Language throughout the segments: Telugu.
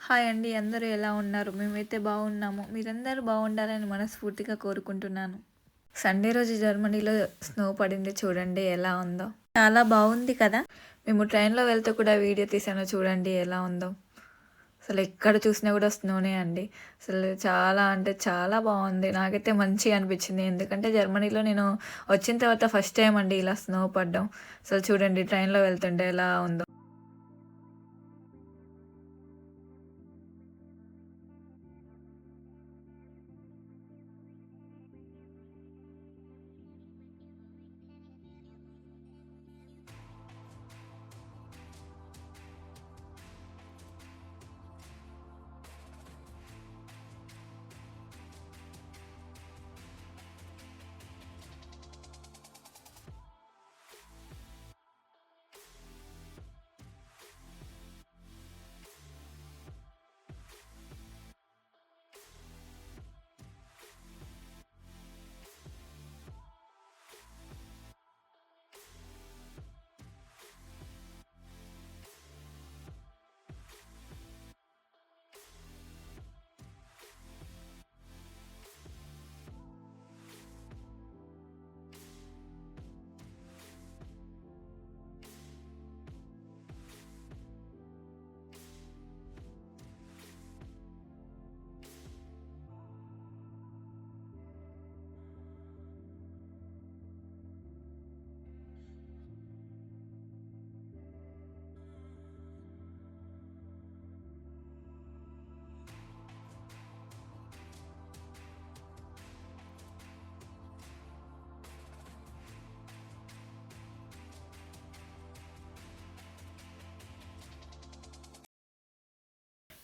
హాయ్ అండి అందరూ ఎలా ఉన్నారు? మేమైతే బాగున్నాము. మీరందరూ బాగుండాలని మనస్ఫూర్తిగా కోరుకుంటున్నాను. సండే రోజు జర్మనీలో స్నో పడింది చూడండి ఎలా ఉందో. చాలా బాగుంది కదా? మేము ట్రైన్లో వెళ్తూ కూడా వీడియో తీసాను చూడండి ఎలా ఉందో. అసలు ఎక్కడ చూసినా కూడా స్నోనే అండి. అసలు చాలా అంటే చాలా బాగుంది. నాకైతే మంచిగా అనిపించింది. ఎందుకంటే జర్మనీలో నేను వచ్చిన తర్వాత ఫస్ట్ టైం అండి ఇలా స్నో పడ్డం. అసలు చూడండి ట్రైన్లో వెళ్తుంటే ఎలా ఉందో.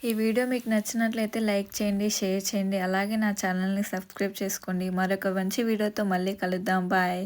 ఈ వీడియో మీకు నచ్చినట్లయితే లైక్ చేయండి షేర్ చేయండి. అలాగే నా ఛానల్ని సబ్స్క్రైబ్ చేసుకోండి. మరొక మంచి వీడియోతో మళ్ళీ కలుద్దాం. బాయ్.